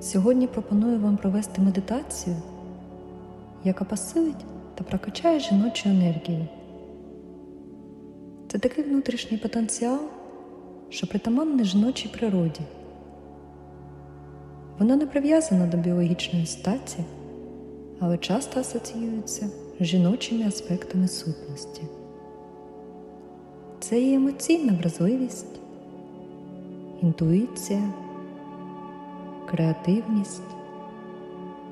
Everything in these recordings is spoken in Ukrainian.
Сьогодні пропоную вам провести медитацію, яка посилить та прокачає жіночу енергію. Це такий внутрішній потенціал, що притаманний жіночій природі. Вона не прив'язана до біологічної статі, але часто асоціюється з жіночими аспектами сутності. Це і емоційна вразливість, інтуїція, креативність,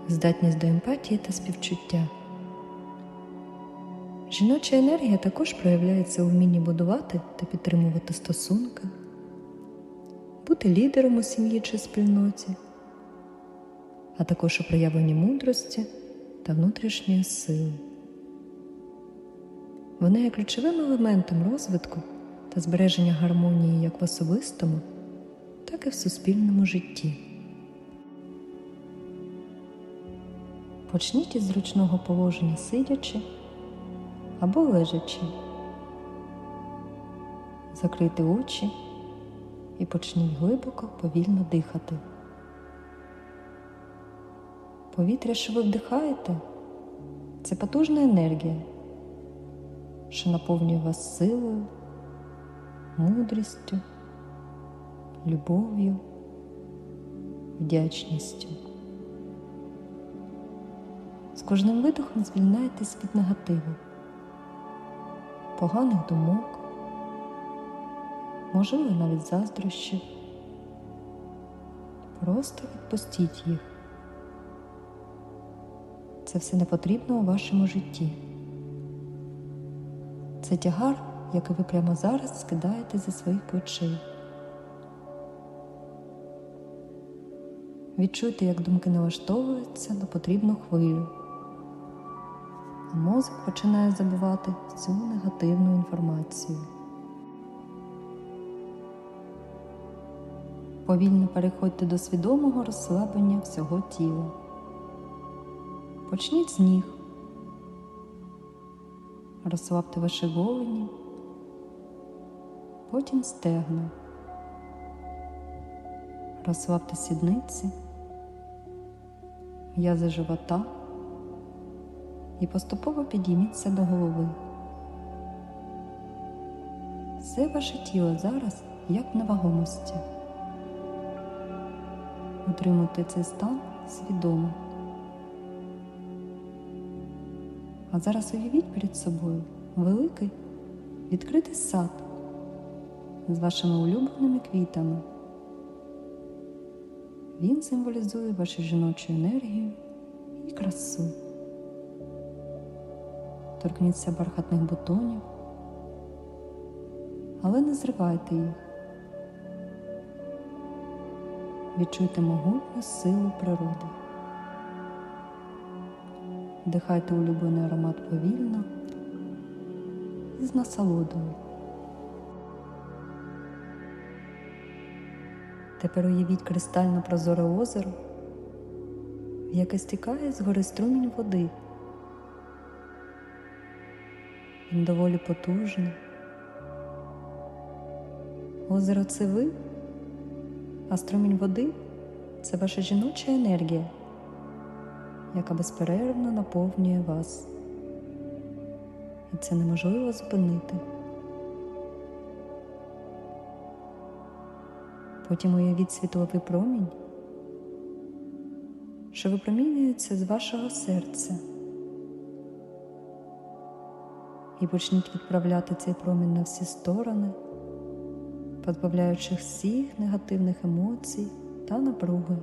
здатність до емпатії та співчуття. Жіноча енергія також проявляється у вмінні будувати та підтримувати стосунки, бути лідером у сім'ї чи спільноті, а також у проявленні мудрості та внутрішньої сили. Вона є ключовим елементом розвитку та збереження гармонії як в особистому, так і в суспільному житті. Почніть із зручного положення сидячи або лежачи. Закрийте очі і почніть глибоко повільно дихати. Повітря, що ви вдихаєте, це потужна енергія, що наповнює вас силою, мудрістю, любов'ю, вдячністю. Кожним видохом звільняйтесь від негативу, поганих думок, можливо, навіть заздрощів. Просто відпустіть їх. Це все не потрібно у вашому житті. Це тягар, який ви прямо зараз скидаєте зі своїх плечей. Відчуйте, як думки налаштовуються на потрібну хвилю, мозок починає забувати всю негативну інформацію. Повільно переходьте до свідомого розслаблення всього тіла. Почніть з ніг. Розслабте ваші голені, потім стегна. Розслабте сідниці, м'язи живота і поступово підійміться до голови. Все ваше тіло зараз як в невагомості. Утримуйте цей стан свідомо. А зараз уявіть перед собою великий відкритий сад з вашими улюбленими квітами. Він символізує вашу жіночу енергію і красу. Торкніться бархатних бутонів, але не зривайте їх. Відчуйте могутню силу природи. Вдихайте улюблений аромат повільно і з насолодою. Тепер уявіть кристально прозоре озеро, в яке стікає з гори струмінь води. Він доволі потужний. Озеро це ви, а струмінь води це ваша жіноча енергія яка безперервно наповнює вас. І це неможливо зупинити. Потім уявіть світловий промінь, що випромінюється з вашого серця. І почніть відправляти цей промінь на всі сторони, позбавляючи всіх негативних емоцій та напруги.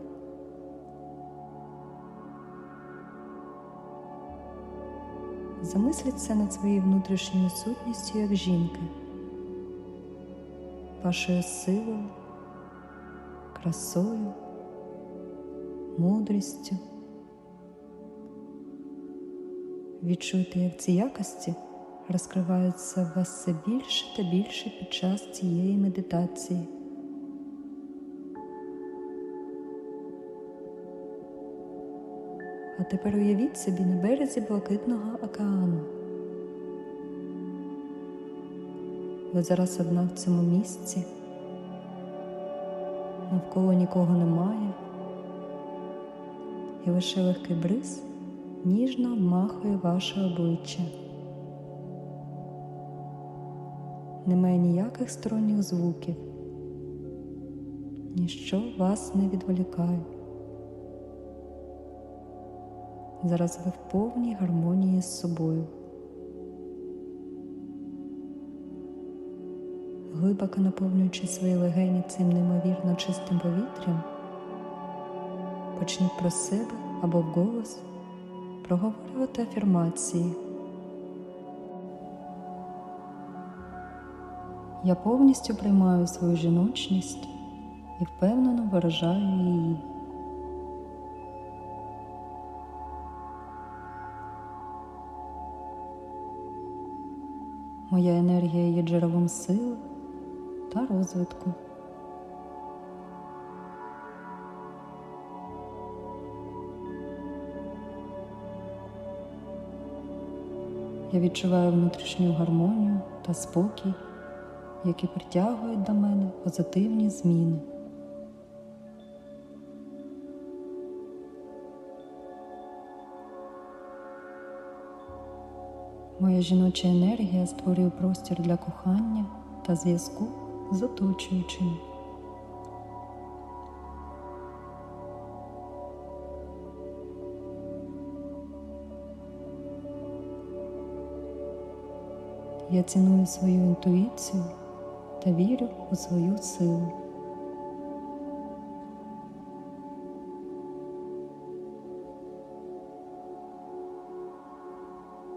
Замисліться над своєю внутрішньою сутністю як жінки, вашою силою, красою, мудрістю. Відчуйте, як ці якості розкриваються в вас все більше та більше під час цієї медитації. А тепер уявіть собі на березі блакитного океану. Ви зараз одна в цьому місці, навколо нікого немає, і лише легкий бриз ніжно обмахує ваше обличчя. Немає ніяких сторонніх звуків, ніщо вас не відволікає. Зараз ви в повній гармонії з собою. Глибоко наповнюючи свої легені цим неймовірно чистим повітрям, почніть про себе або вголос проговорювати афірмації. Я повністю приймаю свою жіночність і впевнено виражаю її. Моя енергія є джерелом сили та розвитку. Я відчуваю внутрішню гармонію та спокій, які притягують до мене позитивні зміни. Моя жіноча енергія створює простір для кохання та зв'язку з оточуючими. Я ціную свою інтуїцію та вірю у свою силу.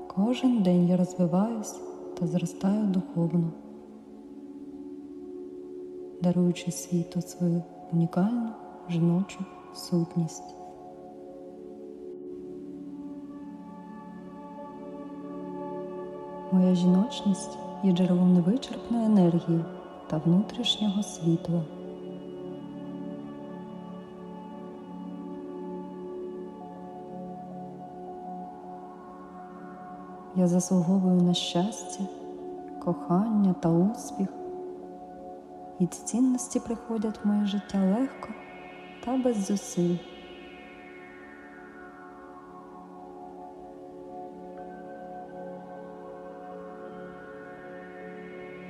Кожен день я розвиваюсь та зростаю духовно, даруючи світу свою унікальну жіночу сутність. Моя жіночність є джерелом невичерпної енергії та внутрішнього світла. Я заслуговую на щастя, кохання та успіх, і ці цінності приходять в моє життя легко та без зусиль.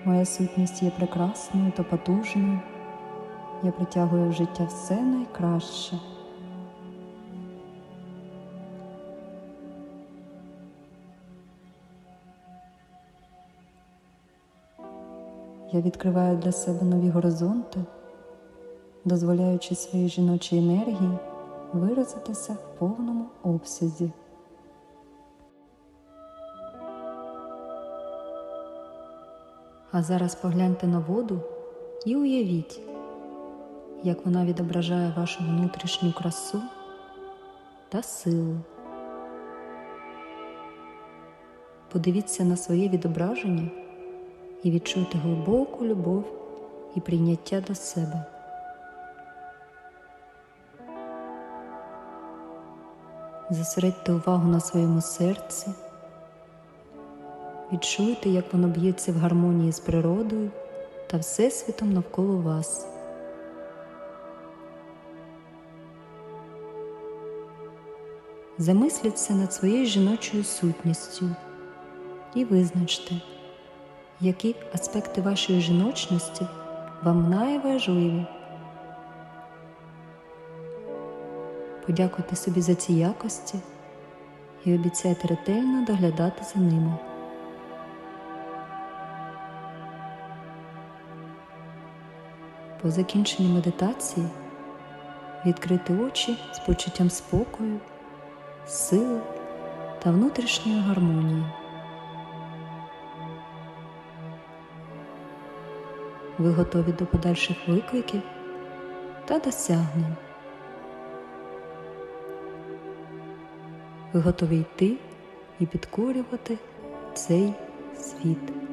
Моя сутність є прекрасною та потужною. Я притягую в життя все найкраще. Я відкриваю для себе нові горизонти, дозволяючи своїй жіночій енергії виразитися в повному обсязі. А зараз погляньте на воду і уявіть, як вона відображає вашу внутрішню красу та силу. Подивіться на своє відображення і відчуйте глибоку любов і прийняття до себе. Зосередьте увагу на своєму серці. Відчуйте, як воно б'ється в гармонії з природою та Всесвітом навколо вас. Замисліться над своєю жіночою сутністю і визначте, які аспекти вашої жіночності вам найважливі. Подякуйте собі за ці якості і обіцяйте ретельно доглядати за ними. По закінченні медитації відкрити очі з почуттям спокою, сили та внутрішньої гармонії. Ви готові до подальших викликів та досягнень. Ви готові йти і підкорювати цей світ.